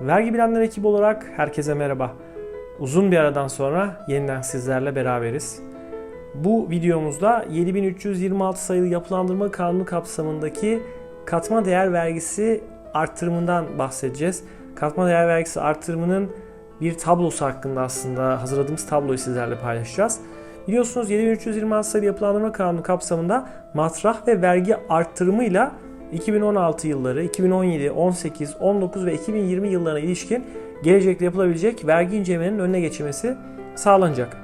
Vergi bilenler ekibi olarak herkese merhaba. Uzun bir aradan sonra yeniden sizlerle beraberiz. Bu videomuzda 7326 sayılı yapılandırma kanunu kapsamındaki katma değer vergisi artırımından bahsedeceğiz. Katma değer vergisi artırımının bir tablosu hakkında aslında hazırladığımız tabloyu sizlerle paylaşacağız. Biliyorsunuz 7326 sayılı yapılandırma kanunu kapsamında matrah ve vergi artırımıyla 2016 yılları, 2017, 18, 19 ve 2020 yıllarına ilişkin gelecekte yapılabilecek vergi incelemenin önüne geçilmesi sağlanacak.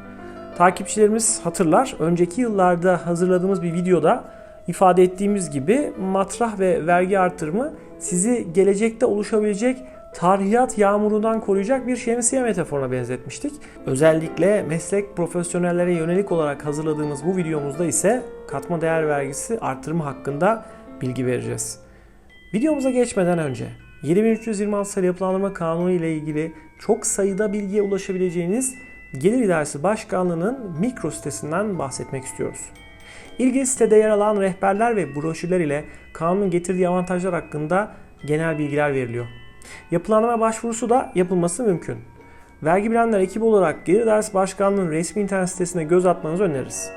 Takipçilerimiz hatırlar, önceki yıllarda hazırladığımız bir videoda ifade ettiğimiz gibi matrah ve vergi artırımı sizi gelecekte oluşabilecek tarihiyat yağmurundan koruyacak bir şemsiye metaforuna benzetmiştik. Özellikle meslek profesyonellere yönelik olarak hazırladığımız bu videomuzda ise katma değer vergisi artırımı hakkında bilgi vereceğiz. Videomuza geçmeden önce 7326 sayılı yapılandırma kanunu ile ilgili çok sayıda bilgiye ulaşabileceğiniz Gelir İdaresi Başkanlığı'nın mikro sitesinden bahsetmek istiyoruz. İlgili sitede yer alan rehberler ve broşürler ile kanunun getirdiği avantajlar hakkında genel bilgiler veriliyor. Yapılandırma başvurusu da yapılması mümkün. Vergi bilenler ekibi olarak Gelir İdaresi Başkanlığı'nın resmi internet sitesine göz atmanızı öneririz.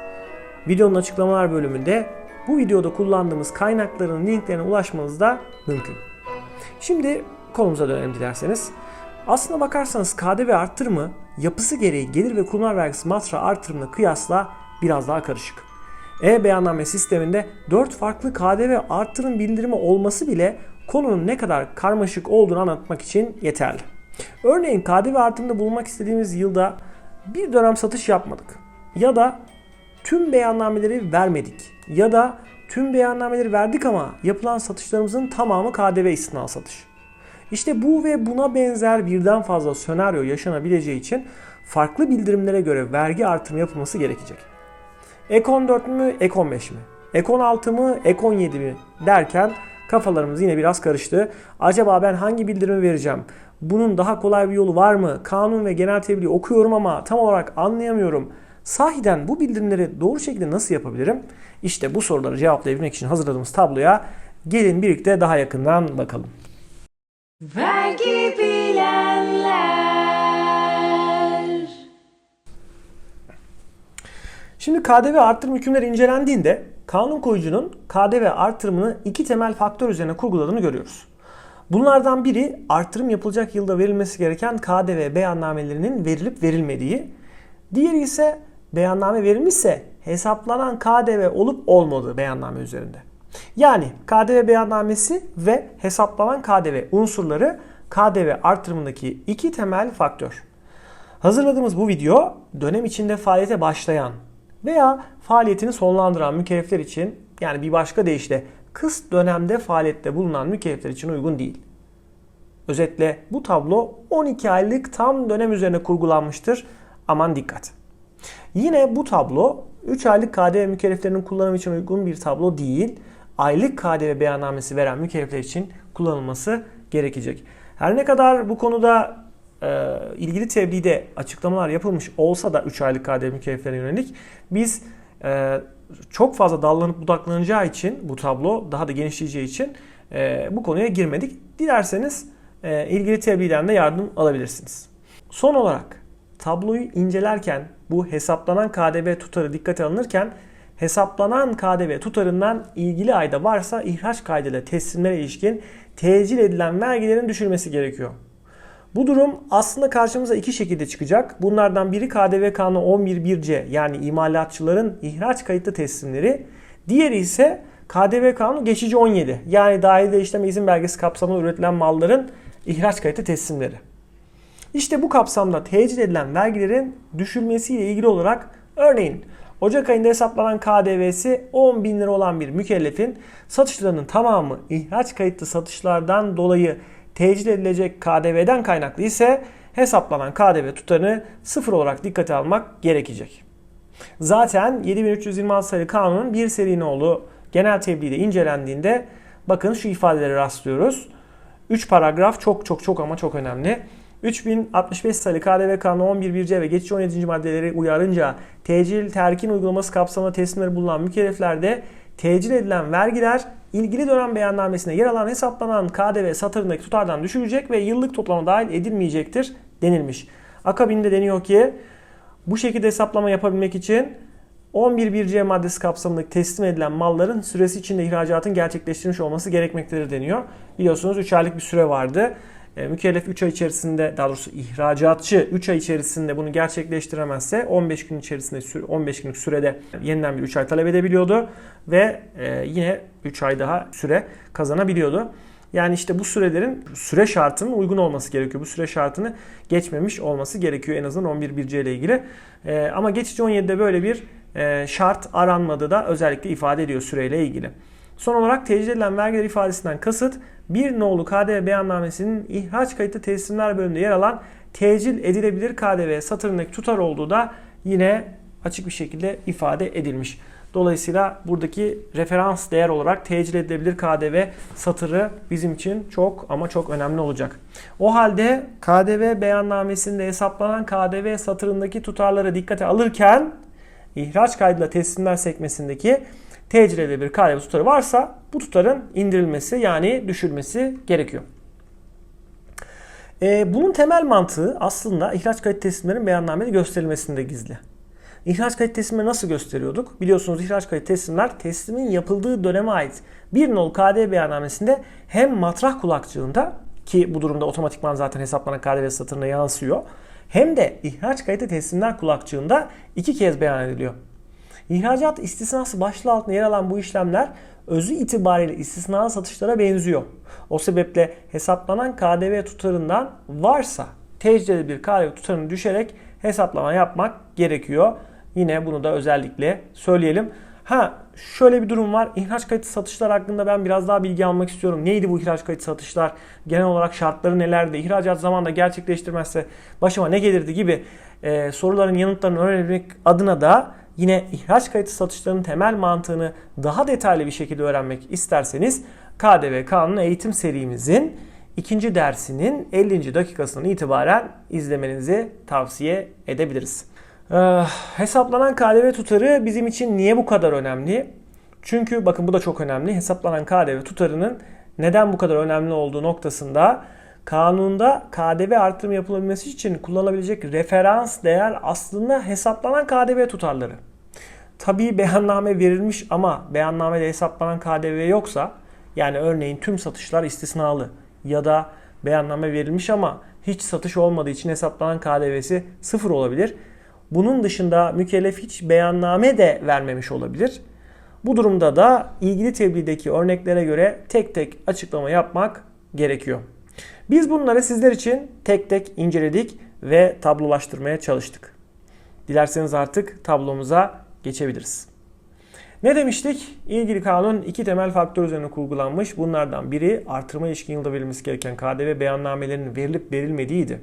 Videonun açıklamalar bölümünde bu videoda kullandığımız kaynakların linklerine ulaşmanız da mümkün. Şimdi konumuza dönelim dilerseniz. Aslına bakarsanız KDV arttırımı yapısı gereği gelir ve kurumlar vergisi matra artırımına kıyasla biraz daha karışık. E-beyanname sisteminde 4 farklı KDV artırım bildirimi olması bile konunun ne kadar karmaşık olduğunu anlatmak için yeterli. Örneğin KDV artırımında bulunmak istediğimiz yılda bir dönem satış yapmadık ya da tüm beyannameleri vermedik ya da tüm beyannameleri verdik ama yapılan satışlarımızın tamamı KDV istisna satış. İşte bu ve buna benzer birden fazla senaryo yaşanabileceği için farklı bildirimlere göre vergi artırımı yapılması gerekecek. Ek 14 mü, ek 15 mi? Ek 16 mı, ek 17 mi derken kafalarımız yine biraz karıştı. Acaba ben hangi bildirimi vereceğim? Bunun daha kolay bir yolu var mı? Kanun ve genel tebliğ okuyorum ama tam olarak anlayamıyorum. Sahiden bu bildirimleri doğru şekilde nasıl yapabilirim? İşte bu soruları cevaplayabilmek için hazırladığımız tabloya gelin birlikte daha yakından bakalım. Vergi bilenler. Şimdi KDV artırım hükümleri incelendiğinde kanun koyucunun KDV artırımını iki temel faktör üzerine kurguladığını görüyoruz. Bunlardan biri artırım yapılacak yılda verilmesi gereken KDV beyannamelerinin verilip verilmediği. Diğeri ise beyanname verilmişse hesaplanan KDV olup olmadığı beyanname üzerinde. Yani KDV beyannamesi ve hesaplanan KDV unsurları KDV artırımındaki iki temel faktör. Hazırladığımız bu video dönem içinde faaliyete başlayan veya faaliyetini sonlandıran mükellefler için yani bir başka deyişle kıst dönemde faaliyette bulunan mükellefler için uygun değil. Özetle bu tablo 12 aylık tam dönem üzerine kurgulanmıştır. Aman dikkat. Yine bu tablo 3 aylık KDV mükelleflerinin kullanımı için uygun bir tablo değil. Aylık KDV beyannamesi veren mükellefler için kullanılması gerekecek. Her ne kadar bu konuda e, ilgili tebliğde açıklamalar yapılmış olsa da 3 aylık KDV mükelleflerine yönelik biz e, çok fazla dallanıp budaklanacağı için bu tablo daha da genişleyeceği için e, bu konuya girmedik. Dilerseniz e, ilgili tebliğden de yardım alabilirsiniz. Son olarak tabloyu incelerken bu hesaplanan KDV tutarı dikkate alınırken hesaplanan KDV tutarından ilgili ayda varsa ihraç kaydıyla teslimlere ilişkin tecil edilen vergilerin düşürmesi gerekiyor. Bu durum aslında karşımıza iki şekilde çıkacak. Bunlardan biri KDV kanunu 11.1c yani imalatçıların ihraç kayıtlı teslimleri. Diğeri ise KDV kanunu geçici 17 yani dahilde işleme izin belgesi kapsamında üretilen malların ihraç kayıtlı teslimleri. İşte bu kapsamda tecil edilen vergilerin düşülmesiyle ilgili olarak örneğin Ocak ayında hesaplanan KDV'si 10 bin lira olan bir mükellefin satışlarının tamamı ihraç kayıtlı satışlardan dolayı tecil edilecek KDV'den kaynaklı ise hesaplanan KDV tutarını sıfır olarak dikkate almak gerekecek. Zaten 7326 sayılı kanunun bir seri nolu genel tebliğde incelendiğinde bakın şu ifadeleri rastlıyoruz. 3 paragraf çok çok çok ama çok önemli. 3065 sayılı KDV kanunu 11.1c ve geçici 17. maddeleri uyarınca tecil terkin uygulaması kapsamında teslimleri bulunan mükelleflerde tecil edilen vergiler ilgili dönem beyannamesinde yer alan hesaplanan KDV satırındaki tutardan düşülecek ve yıllık toplama dahil edilmeyecektir denilmiş. Akabinde deniyor ki bu şekilde hesaplama yapabilmek için 11.1C maddesi kapsamındaki teslim edilen malların süresi içinde ihracatın gerçekleştirilmiş olması gerekmektedir deniyor. Biliyorsunuz 3 aylık bir süre vardı. E, mükellef 3 ay içerisinde daha doğrusu ihracatçı 3 ay içerisinde bunu gerçekleştiremezse 15 gün içerisinde 15 günlük sürede yeniden bir 3 ay talep edebiliyordu ve e, yine 3 ay daha süre kazanabiliyordu. Yani işte bu sürelerin süre şartının uygun olması gerekiyor. Bu süre şartını geçmemiş olması gerekiyor en azından 11.1C ile ilgili. E, ama geçici 17'de böyle bir e, şart aranmadığı da özellikle ifade ediyor süreyle ilgili. Son olarak tecil edilen vergiler ifadesinden kasıt bir nolu KDV beyannamesinin ihraç kayıtlı teslimler bölümünde yer alan tecil edilebilir KDV satırındaki tutar olduğu da yine açık bir şekilde ifade edilmiş. Dolayısıyla buradaki referans değer olarak tecil edilebilir KDV satırı bizim için çok ama çok önemli olacak. O halde KDV beyannamesinde hesaplanan KDV satırındaki tutarları dikkate alırken ihraç kaydıyla teslimler sekmesindeki tecil edilebilir KDV tutarı varsa bu tutarın indirilmesi yani düşürmesi gerekiyor. Ee, bunun temel mantığı aslında ihraç kayıt teslimlerin beyannamede gösterilmesinde gizli. İhraç kayıt teslimleri nasıl gösteriyorduk? Biliyorsunuz ihraç kayıt teslimler teslimin yapıldığı döneme ait bir nol KDV beyannamesinde hem matrah kulakçığında ki bu durumda otomatikman zaten hesaplanan KDV satırına yansıyor. Hem de ihraç kayıtlı teslimler kulakçığında iki kez beyan ediliyor. İhracat istisnası başlığı altında yer alan bu işlemler özü itibariyle istisnalı satışlara benziyor. O sebeple hesaplanan KDV tutarından varsa tecrübeli bir KDV tutarını düşerek hesaplama yapmak gerekiyor. Yine bunu da özellikle söyleyelim. Ha şöyle bir durum var. İhraç kayıtlı satışlar hakkında ben biraz daha bilgi almak istiyorum. Neydi bu ihraç kayıtlı satışlar? Genel olarak şartları nelerdi? İhracat zamanında gerçekleştirmezse başıma ne gelirdi gibi e, soruların yanıtlarını öğrenmek adına da yine ihraç kayıtlı satışların temel mantığını daha detaylı bir şekilde öğrenmek isterseniz KDV Kanunu eğitim serimizin ikinci dersinin 50. dakikasından itibaren izlemenizi tavsiye edebiliriz. Ee, hesaplanan KDV tutarı bizim için niye bu kadar önemli? Çünkü bakın bu da çok önemli. Hesaplanan KDV tutarının neden bu kadar önemli olduğu noktasında kanunda KDV artırım yapılabilmesi için kullanılabilecek referans değer aslında hesaplanan KDV tutarları. Tabii beyanname verilmiş ama beyannamede hesaplanan KDV yoksa yani örneğin tüm satışlar istisnalı ya da beyanname verilmiş ama hiç satış olmadığı için hesaplanan KDV'si sıfır olabilir. Bunun dışında mükellef hiç beyanname de vermemiş olabilir. Bu durumda da ilgili tebliğdeki örneklere göre tek tek açıklama yapmak gerekiyor. Biz bunları sizler için tek tek inceledik ve tablolaştırmaya çalıştık. Dilerseniz artık tablomuza geçebiliriz. Ne demiştik? İlgili kanun iki temel faktör üzerine kurgulanmış. Bunlardan biri artırma ilişkin yılda verilmesi gereken KDV beyannamelerinin verilip verilmediğiydi.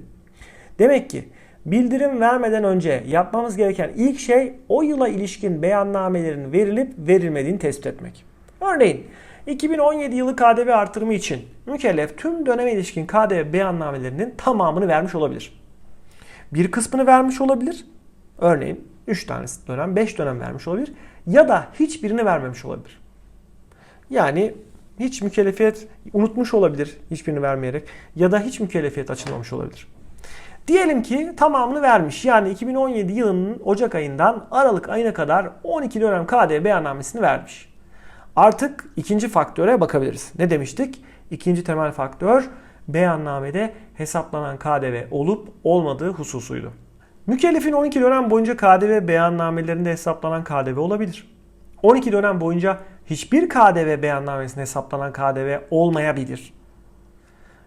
Demek ki bildirim vermeden önce yapmamız gereken ilk şey o yıla ilişkin beyannamelerin verilip verilmediğini tespit etmek. Örneğin 2017 yılı KDV artırımı için mükellef tüm döneme ilişkin KDV beyannamelerinin tamamını vermiş olabilir. Bir kısmını vermiş olabilir. Örneğin 3 tanesi dönem, 5 dönem vermiş olabilir. Ya da hiçbirini vermemiş olabilir. Yani hiç mükellefiyet unutmuş olabilir hiçbirini vermeyerek ya da hiç mükellefiyet açılmamış olabilir. Diyelim ki tamamını vermiş. Yani 2017 yılının Ocak ayından Aralık ayına kadar 12 dönem KDV beyannamesini vermiş. Artık ikinci faktöre bakabiliriz. Ne demiştik? İkinci temel faktör beyannamede hesaplanan KDV olup olmadığı hususuydu. Mükellefin 12 dönem boyunca KDV beyannamelerinde hesaplanan KDV olabilir. 12 dönem boyunca hiçbir KDV beyannamesinde hesaplanan KDV olmayabilir.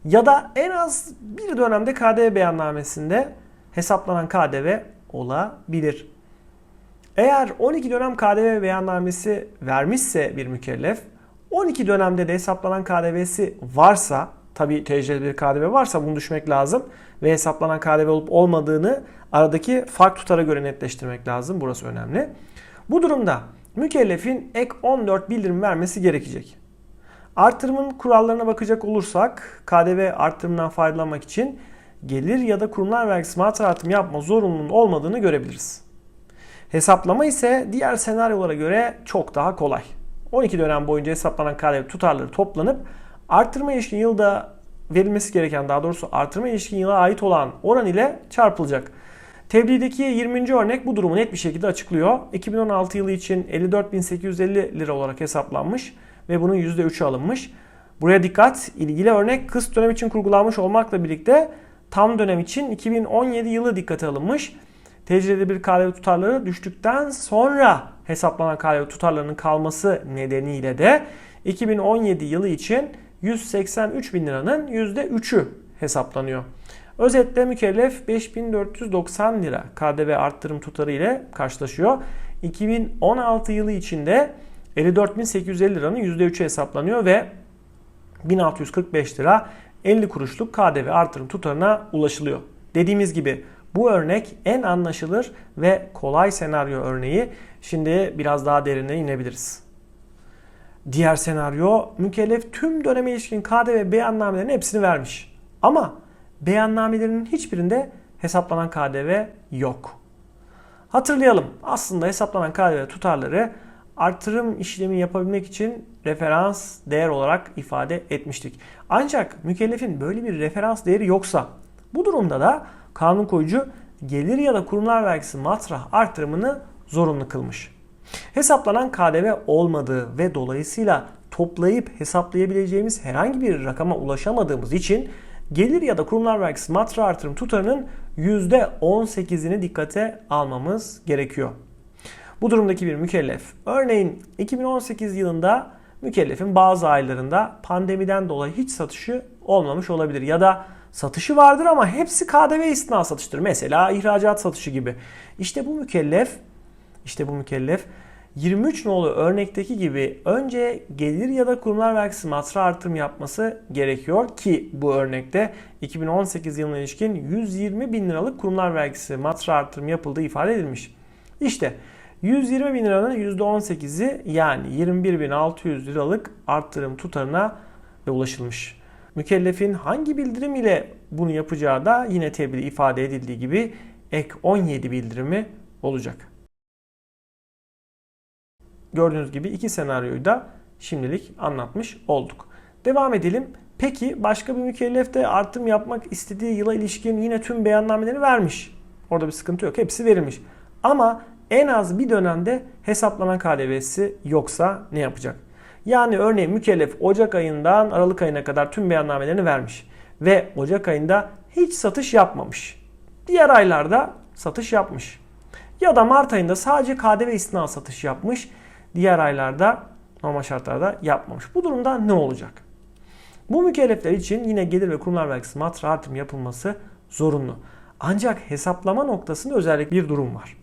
Ya da en az bir dönemde KDV beyannamesinde hesaplanan KDV olabilir. Eğer 12 dönem KDV beyannamesi vermişse bir mükellef, 12 dönemde de hesaplanan KDV'si varsa, tabi tecrübeli bir KDV varsa bunu düşmek lazım ve hesaplanan KDV olup olmadığını aradaki fark tutara göre netleştirmek lazım. Burası önemli. Bu durumda mükellefin ek 14 bildirim vermesi gerekecek. Artırımın kurallarına bakacak olursak KDV artırımından faydalanmak için gelir ya da kurumlar vergisi matır artım yapma zorunluluğunun olmadığını görebiliriz. Hesaplama ise diğer senaryolara göre çok daha kolay. 12 dönem boyunca hesaplanan KDV tutarları toplanıp artırma ilişkin yılda verilmesi gereken daha doğrusu artırma ilişkin yıla ait olan oran ile çarpılacak. Tebliğdeki 20. örnek bu durumu net bir şekilde açıklıyor. 2016 yılı için 54.850 lira olarak hesaplanmış ve bunun %3'ü alınmış. Buraya dikkat, ilgili örnek kısa dönem için kurgulanmış olmakla birlikte tam dönem için 2017 yılı dikkate alınmış. TC'de bir KDV tutarları düştükten sonra hesaplanan KDV tutarlarının kalması nedeniyle de 2017 yılı için 183 bin liranın %3'ü hesaplanıyor. Özetle mükellef 5490 lira KDV arttırım tutarı ile karşılaşıyor. 2016 yılı içinde 54.850 liranın %3'ü hesaplanıyor ve 1645 lira 50 kuruşluk KDV artırım tutarına ulaşılıyor. Dediğimiz gibi bu örnek en anlaşılır ve kolay senaryo örneği. Şimdi biraz daha derine inebiliriz. Diğer senaryo mükellef tüm döneme ilişkin KDV beyannamelerinin hepsini vermiş. Ama beyannamelerinin hiçbirinde hesaplanan KDV yok. Hatırlayalım aslında hesaplanan KDV tutarları artırım işlemi yapabilmek için referans değer olarak ifade etmiştik. Ancak mükellefin böyle bir referans değeri yoksa bu durumda da kanun koyucu gelir ya da kurumlar vergisi matrah artırımını zorunlu kılmış. Hesaplanan KDV olmadığı ve dolayısıyla toplayıp hesaplayabileceğimiz herhangi bir rakama ulaşamadığımız için gelir ya da kurumlar vergisi matrah artırım tutarının %18'ini dikkate almamız gerekiyor. Bu durumdaki bir mükellef örneğin 2018 yılında mükellefin bazı aylarında pandemiden dolayı hiç satışı olmamış olabilir ya da satışı vardır ama hepsi KDV istina satıştır. Mesela ihracat satışı gibi. İşte bu mükellef işte bu mükellef 23 nolu örnekteki gibi önce gelir ya da kurumlar vergisi matra artırım yapması gerekiyor ki bu örnekte 2018 yılına ilişkin 120 bin liralık kurumlar vergisi matra artırım yapıldığı ifade edilmiş. İşte 120 bin liranın %18'i yani 21.600 liralık arttırım tutarına ulaşılmış. Mükellefin hangi bildirim ile bunu yapacağı da yine tebliğ ifade edildiği gibi ek 17 bildirimi olacak. Gördüğünüz gibi iki senaryoyu da şimdilik anlatmış olduk. Devam edelim. Peki başka bir mükellef de artım yapmak istediği yıla ilişkin yine tüm beyannameleri vermiş. Orada bir sıkıntı yok. Hepsi verilmiş. Ama en az bir dönemde hesaplanan KDV'si yoksa ne yapacak? Yani örneğin mükellef Ocak ayından Aralık ayına kadar tüm beyannamelerini vermiş ve Ocak ayında hiç satış yapmamış. Diğer aylarda satış yapmış. Ya da Mart ayında sadece KDV istina satış yapmış. Diğer aylarda normal şartlarda yapmamış. Bu durumda ne olacak? Bu mükellefler için yine gelir ve kurumlar vergisi matra artım yapılması zorunlu. Ancak hesaplama noktasında özellikle bir durum var.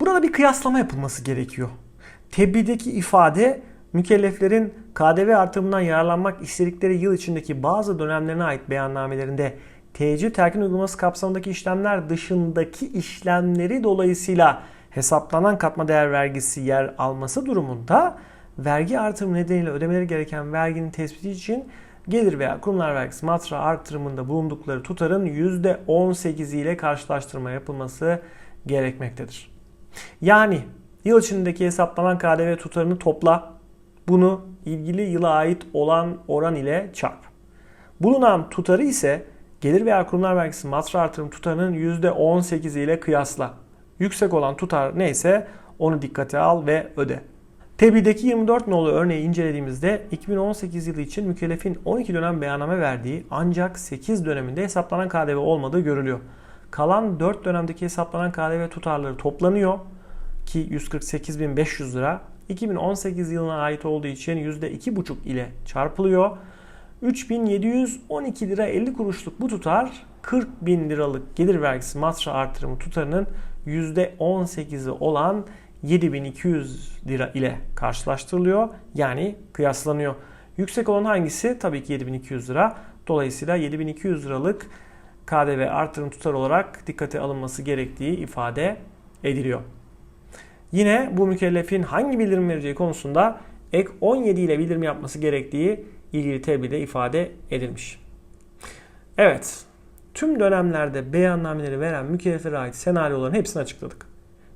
Burada bir kıyaslama yapılması gerekiyor. Tebliğdeki ifade mükelleflerin KDV artımından yararlanmak istedikleri yıl içindeki bazı dönemlerine ait beyannamelerinde TC terkin uygulaması kapsamındaki işlemler dışındaki işlemleri dolayısıyla hesaplanan katma değer vergisi yer alması durumunda vergi artırımı nedeniyle ödemeleri gereken verginin tespiti için gelir veya kurumlar vergisi matra artırımında bulundukları tutarın %18 ile karşılaştırma yapılması gerekmektedir. Yani yıl içindeki hesaplanan KDV tutarını topla. Bunu ilgili yıla ait olan oran ile çarp. Bulunan tutarı ise gelir veya kurumlar vergisi matra artırım tutarının %18 ile kıyasla. Yüksek olan tutar neyse onu dikkate al ve öde. Tebliğdeki 24 nolu örneği incelediğimizde 2018 yılı için mükellefin 12 dönem beyanname verdiği ancak 8 döneminde hesaplanan KDV olmadığı görülüyor. Kalan 4 dönemdeki hesaplanan KDV tutarları toplanıyor ki 148.500 lira 2018 yılına ait olduğu için %2,5 ile çarpılıyor. 3712 lira 50 kuruşluk bu tutar 40 bin liralık gelir vergisi matra artırımı tutarının %18'i olan 7200 lira ile karşılaştırılıyor. Yani kıyaslanıyor. Yüksek olan hangisi? Tabii ki 7200 lira. Dolayısıyla 7200 liralık KDV artırım tutar olarak dikkate alınması gerektiği ifade ediliyor. Yine bu mükellefin hangi bildirim vereceği konusunda ek 17 ile bildirim yapması gerektiği ilgili tebliğde ifade edilmiş. Evet, tüm dönemlerde beyannameleri veren mükelleflere ait senaryoların hepsini açıkladık.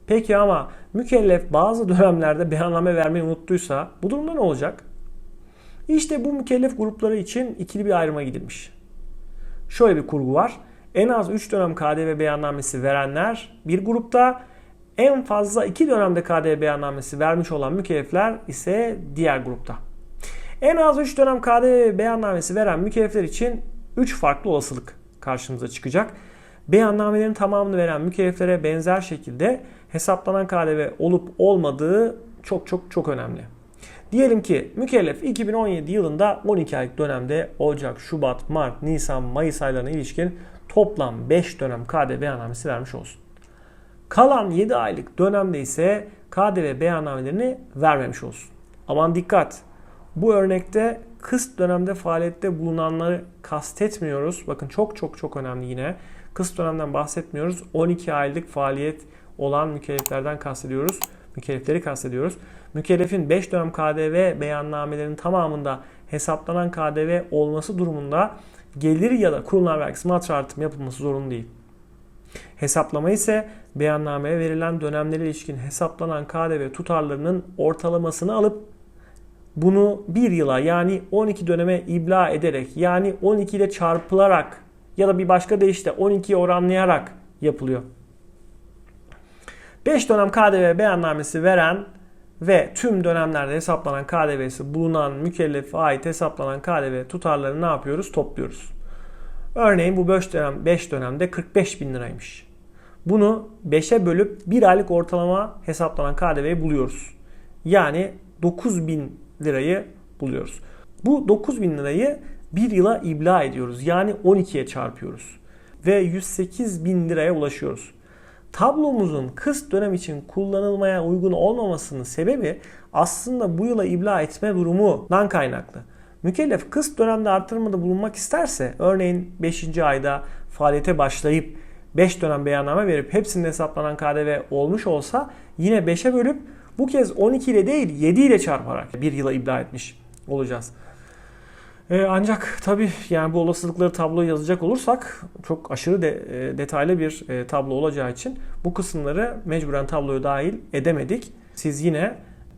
Peki ama mükellef bazı dönemlerde beyanname vermeyi unuttuysa bu durumda ne olacak? İşte bu mükellef grupları için ikili bir ayrıma gidilmiş. Şöyle bir kurgu var. En az 3 dönem KDV beyannamesi verenler bir grupta, en fazla 2 dönemde KDV beyannamesi vermiş olan mükellefler ise diğer grupta. En az 3 dönem KDV beyannamesi veren mükellefler için 3 farklı olasılık karşımıza çıkacak. Beyannamelerin tamamını veren mükelleflere benzer şekilde hesaplanan KDV olup olmadığı çok çok çok önemli. Diyelim ki mükellef 2017 yılında 12 aylık dönemde Ocak, Şubat, Mart, Nisan, Mayıs aylarına ilişkin toplam 5 dönem KDV beyannamesi vermiş olsun. Kalan 7 aylık dönemde ise KDV beyannamelerini vermemiş olsun. Aman dikkat! Bu örnekte kıst dönemde faaliyette bulunanları kastetmiyoruz. Bakın çok çok çok önemli yine. Kıst dönemden bahsetmiyoruz. 12 aylık faaliyet olan mükelleflerden kastediyoruz. Mükellefleri kastediyoruz. Mükellefin 5 dönem KDV beyannamelerinin tamamında hesaplanan KDV olması durumunda gelir ya da kurumlar vergisi matra artımı yapılması zorunlu değil. Hesaplama ise beyannameye verilen dönemlere ilişkin hesaplanan KDV tutarlarının ortalamasını alıp bunu bir yıla yani 12 döneme ibla ederek yani 12 ile çarpılarak ya da bir başka deyişle 12'ye oranlayarak yapılıyor. 5 dönem KDV beyannamesi veren ve tüm dönemlerde hesaplanan KDV'si bulunan mükellefe ait hesaplanan KDV tutarlarını ne yapıyoruz? Topluyoruz. Örneğin bu 5 dönem 5 dönemde 45 bin liraymış. Bunu 5'e bölüp bir aylık ortalama hesaplanan KDV'yi buluyoruz. Yani 9 bin lirayı buluyoruz. Bu 9 bin lirayı bir yıla ibla ediyoruz. Yani 12'ye çarpıyoruz. Ve 108 bin liraya ulaşıyoruz. Tablomuzun kıst dönem için kullanılmaya uygun olmamasının sebebi aslında bu yıla ibla etme durumundan kaynaklı. Mükellef kıst dönemde artırmada bulunmak isterse örneğin 5. ayda faaliyete başlayıp 5 dönem beyanname verip hepsinde hesaplanan KDV olmuş olsa yine 5'e bölüp bu kez 12 ile değil 7 ile çarparak bir yıla ibla etmiş olacağız. Ee, ancak tabii yani bu olasılıkları tabloya yazacak olursak çok aşırı de, e, detaylı bir e, tablo olacağı için bu kısımları mecburen tabloya dahil edemedik. Siz yine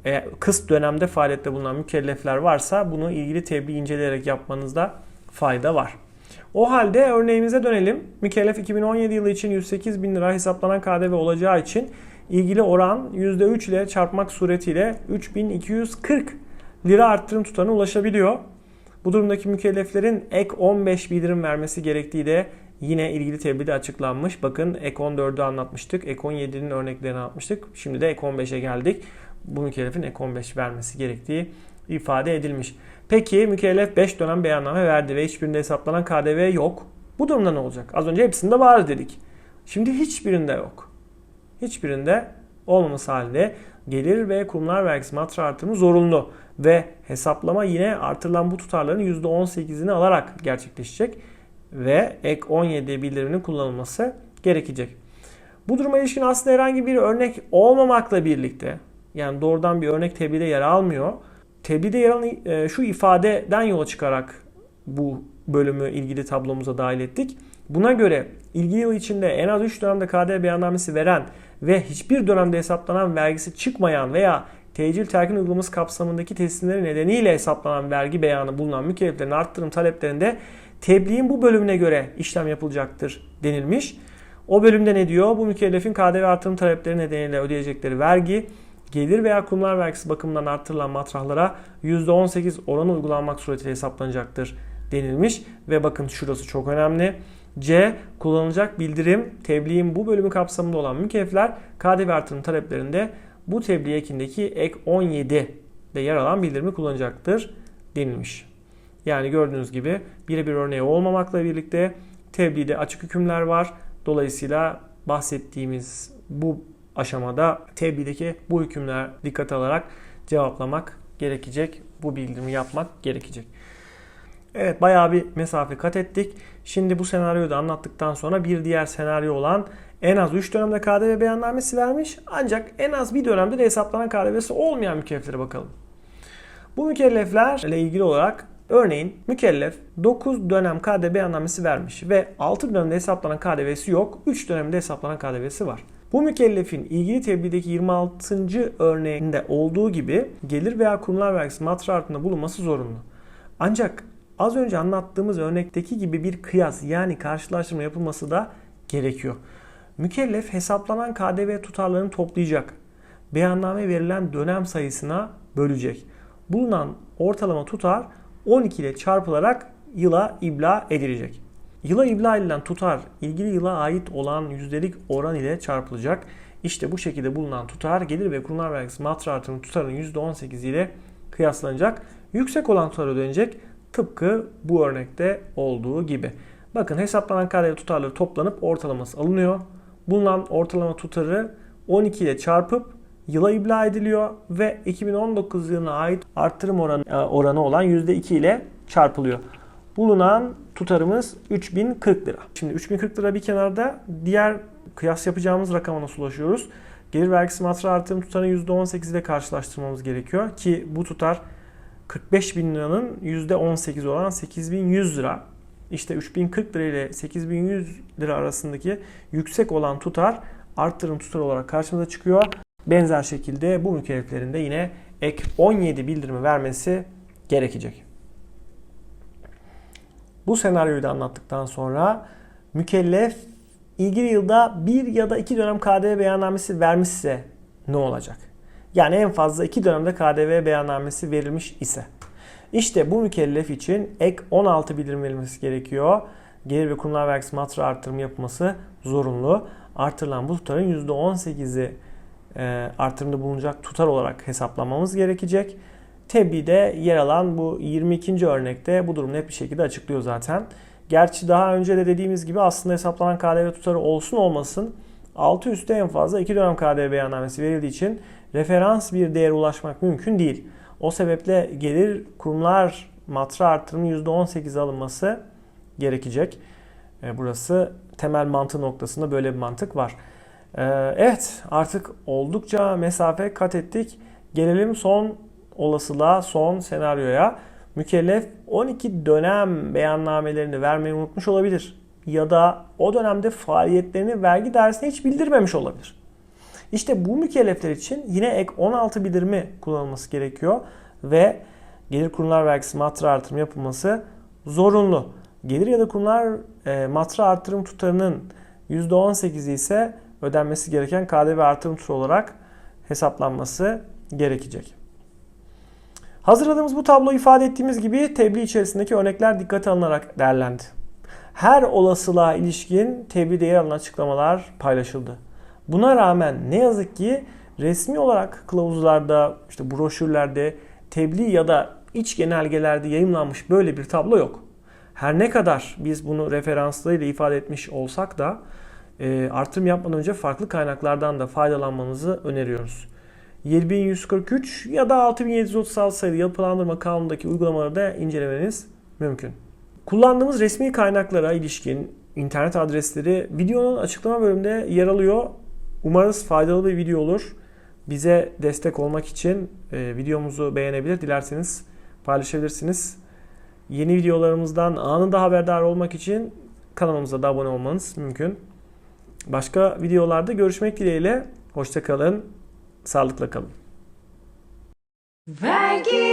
e, kıst dönemde faaliyette bulunan mükellefler varsa bunu ilgili tebliğ inceleyerek yapmanızda fayda var. O halde örneğimize dönelim. Mükellef 2017 yılı için 108 bin lira hesaplanan KDV olacağı için ilgili oran %3 ile çarpmak suretiyle 3240 lira arttırım tutarına ulaşabiliyor. Bu durumdaki mükelleflerin ek 15 bildirim vermesi gerektiği de yine ilgili tebliğde açıklanmış. Bakın ek 14'ü anlatmıştık. Ek 17'nin örneklerini anlatmıştık. Şimdi de ek 15'e geldik. Bu mükellefin ek 15 vermesi gerektiği ifade edilmiş. Peki mükellef 5 dönem beyanname verdi ve hiçbirinde hesaplanan KDV yok. Bu durumda ne olacak? Az önce hepsinde var dedik. Şimdi hiçbirinde yok. Hiçbirinde olmaması halinde gelir ve kurumlar vergisi matra artırımı zorunlu ve hesaplama yine artırılan bu tutarların %18'ini alarak gerçekleşecek ve ek 17 bildiriminin kullanılması gerekecek. Bu duruma ilişkin aslında herhangi bir örnek olmamakla birlikte yani doğrudan bir örnek tebliğde yer almıyor. Tebliğde yer alan e, şu ifadeden yola çıkarak bu bölümü ilgili tablomuza dahil ettik. Buna göre ilgili yıl içinde en az 3 dönemde KDV beyannamesi veren ve hiçbir dönemde hesaplanan vergisi çıkmayan veya tecil terkin uygulaması kapsamındaki teslimleri nedeniyle hesaplanan vergi beyanı bulunan mükelleflerin arttırım taleplerinde tebliğin bu bölümüne göre işlem yapılacaktır denilmiş. O bölümde ne diyor? Bu mükellefin KDV artırım talepleri nedeniyle ödeyecekleri vergi gelir veya kurumlar vergisi bakımından artırılan matrahlara %18 oranı uygulanmak suretiyle hesaplanacaktır denilmiş. Ve bakın şurası çok önemli. C. Kullanılacak bildirim tebliğin bu bölümü kapsamında olan mükellefler KDV artırım taleplerinde bu tebliğ ekindeki ek 17 de yer alan bildirimi kullanacaktır denilmiş. Yani gördüğünüz gibi birebir örneği olmamakla birlikte tebliğde açık hükümler var. Dolayısıyla bahsettiğimiz bu aşamada tebliğdeki bu hükümler dikkat alarak cevaplamak gerekecek. Bu bildirimi yapmak gerekecek. Evet bayağı bir mesafe kat ettik. Şimdi bu senaryoyu da anlattıktan sonra bir diğer senaryo olan en az 3 dönemde KDV beyannamesi vermiş ancak en az bir dönemde de hesaplanan KDV'si olmayan mükelleflere bakalım. Bu mükelleflerle ilgili olarak örneğin mükellef 9 dönem KDV beyannamesi vermiş ve 6 dönemde hesaplanan KDV'si yok, 3 dönemde hesaplanan KDV'si var. Bu mükellefin ilgili tebliğdeki 26. örneğinde olduğu gibi gelir veya kurumlar vergisi matra artırımında bulunması zorunlu. Ancak az önce anlattığımız örnekteki gibi bir kıyas yani karşılaştırma yapılması da gerekiyor. Mükellef hesaplanan KDV tutarlarını toplayacak. Beyanname verilen dönem sayısına bölecek. Bulunan ortalama tutar 12 ile çarpılarak yıla ibla edilecek. Yıla ibla edilen tutar ilgili yıla ait olan yüzdelik oran ile çarpılacak. İşte bu şekilde bulunan tutar gelir ve kurumlar vergisi matra artırımı tutarın %18 ile kıyaslanacak. Yüksek olan tutar ödenecek. Tıpkı bu örnekte olduğu gibi. Bakın hesaplanan KDV tutarları toplanıp ortalaması alınıyor. Bulunan ortalama tutarı 12 ile çarpıp yıla ibla ediliyor ve 2019 yılına ait artırım oranı, e, oranı olan %2 ile çarpılıyor. Bulunan tutarımız 3040 lira. Şimdi 3040 lira bir kenarda diğer kıyas yapacağımız rakama nasıl ulaşıyoruz? Gelir vergisi matra artırım tutarını %18 ile karşılaştırmamız gerekiyor ki bu tutar 45 bin liranın %18 olan 8100 lira. İşte 3040 lira ile 8100 lira arasındaki yüksek olan tutar arttırım tutar olarak karşımıza çıkıyor. Benzer şekilde bu mükelleflerin de yine ek 17 bildirimi vermesi gerekecek. Bu senaryoyu da anlattıktan sonra mükellef ilgili yılda bir ya da iki dönem KDV beyannamesi vermişse ne olacak? Yani en fazla iki dönemde KDV beyannamesi verilmiş ise. İşte bu mükellef için ek 16 bildirim verilmesi gerekiyor. Gelir ve kurumlar vergisi matra artırımı yapılması zorunlu. Artırılan bu tutarın %18'i e, artırımda bulunacak tutar olarak hesaplamamız gerekecek. Tebliğde yer alan bu 22. örnekte bu durumu net bir şekilde açıklıyor zaten. Gerçi daha önce de dediğimiz gibi aslında hesaplanan KDV tutarı olsun olmasın 6 üstte en fazla 2 dönem KDV beyannamesi verildiği için referans bir değere ulaşmak mümkün değil. O sebeple gelir kurumlar matra artırımı %18 alınması gerekecek. E, Burası temel mantığı noktasında böyle bir mantık var. E, Evet artık oldukça mesafe kat ettik. Gelelim son olasılığa, son senaryoya. Mükellef 12 dönem beyannamelerini vermeyi unutmuş olabilir. Ya da o dönemde faaliyetlerini vergi dairesine hiç bildirmemiş olabilir. İşte bu mükellefler için yine ek 16 bildirimi kullanılması gerekiyor ve gelir kurumlar vergisi matra artırım yapılması zorunlu. Gelir ya da kurumlar e, matra artırım tutarının %18'i ise ödenmesi gereken KDV artırım tutarı olarak hesaplanması gerekecek. Hazırladığımız bu tablo ifade ettiğimiz gibi tebliğ içerisindeki örnekler dikkate alınarak değerlendi. Her olasılığa ilişkin tebliğde yer alan açıklamalar paylaşıldı. Buna rağmen ne yazık ki resmi olarak kılavuzlarda, işte broşürlerde, tebliğ ya da iç genelgelerde yayımlanmış böyle bir tablo yok. Her ne kadar biz bunu referanslarıyla ifade etmiş olsak da e, artırım yapmadan önce farklı kaynaklardan da faydalanmanızı öneriyoruz. 7143 ya da 6736 sayılı yapılandırma kanunundaki uygulamaları da incelemeniz mümkün. Kullandığımız resmi kaynaklara ilişkin internet adresleri videonun açıklama bölümünde yer alıyor. Umarız faydalı bir video olur. Bize destek olmak için e, videomuzu beğenebilir, dilerseniz paylaşabilirsiniz. Yeni videolarımızdan anında haberdar olmak için kanalımıza da abone olmanız mümkün. Başka videolarda görüşmek dileğiyle. Hoşçakalın, sağlıkla kalın. Vergi